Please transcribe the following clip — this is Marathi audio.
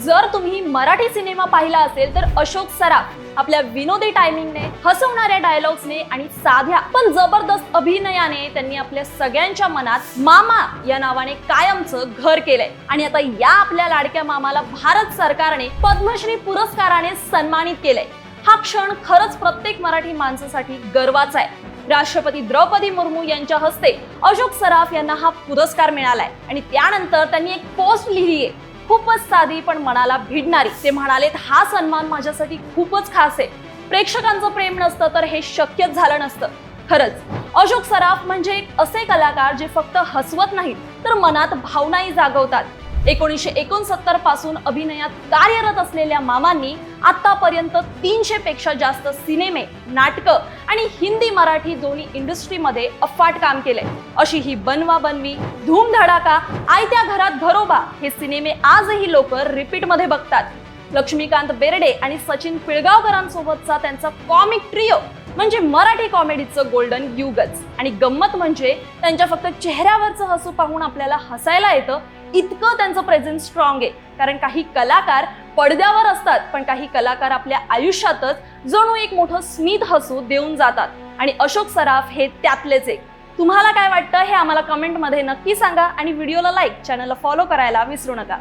जर तुम्ही मराठी सिनेमा पाहिला असेल तर अशोक सराफ आपल्या विनोदी टायमिंगने हसवणाऱ्या डायलॉग्सने आणि साध्या पण जबरदस्त अभिनयाने त्यांनी आपल्या सगळ्यांच्या मनात मामा या नावाने कायमचं घर केलंय. आणि आता या आपल्या लाडक्या मामाला भारत सरकारने पद्मश्री पुरस्काराने सन्मानित केलंय. हा क्षण खरंच प्रत्येक मराठी माणसासाठी गर्वाचा आहे. राष्ट्रपती द्रौपदी मुर्मू यांच्या हस्ते अशोक सराफ यांना हा पुरस्कार मिळालाय. आणि त्यानंतर त्यांनी एक पोस्ट लिहिली आहे खूपच साधी पण मनाला भिडणारी. ते म्हणालेत हा सन्मान माझ्यासाठी खूपच खास आहे. प्रेक्षकांचं प्रेम नसतं तर हे शक्यच झालं नसतं. खरंच अशोक सराफ म्हणजे एक असे कलाकार जे फक्त हसवत नाहीत तर मनात भावनाही जागवतात. एकोणीसशे एकोणसत्तरपासून अभिनयात कार्यरत असलेल्या मामांनी आतापर्यंत तीनशे पेक्षा जास्त सिनेमे नाटकं आणि हिंदी मराठी दोन्ही इंडस्ट्रीमध्ये अफाट काम केलंय. अशी ही बनवा बनवी धूमधडाका आयत्या घरात घरोबा हे सिनेमे आजही लोक रिपीटमध्ये बघतात. लक्ष्मीकांत बेर्डे आणि सचिन पिळगावकरांसोबतचा त्यांचा कॉमिक ट्रिओ म्हणजे मराठी कॉमेडीचं गोल्डन युगच आणि गंमत म्हणजे त्यांच्या फक्त चेहऱ्यावरचं हसू पाहून आपल्याला हसायला येतं. इतकं त्यांचं प्रेझेन्स स्ट्रॉंग आहे. कारण काही कलाकार पडद्यावर असतात पण काही कलाकार आपल्या आयुष्यातच जणू एक मोठं स्मित हसू देऊन जातात. आणि अशोक सराफ हे त्यातलेच एक. तुम्हाला काय वाटतं हे आम्हाला कमेंटमध्ये नक्की सांगा आणि व्हिडिओला लाईक चॅनलला फॉलो करायला विसरू नका.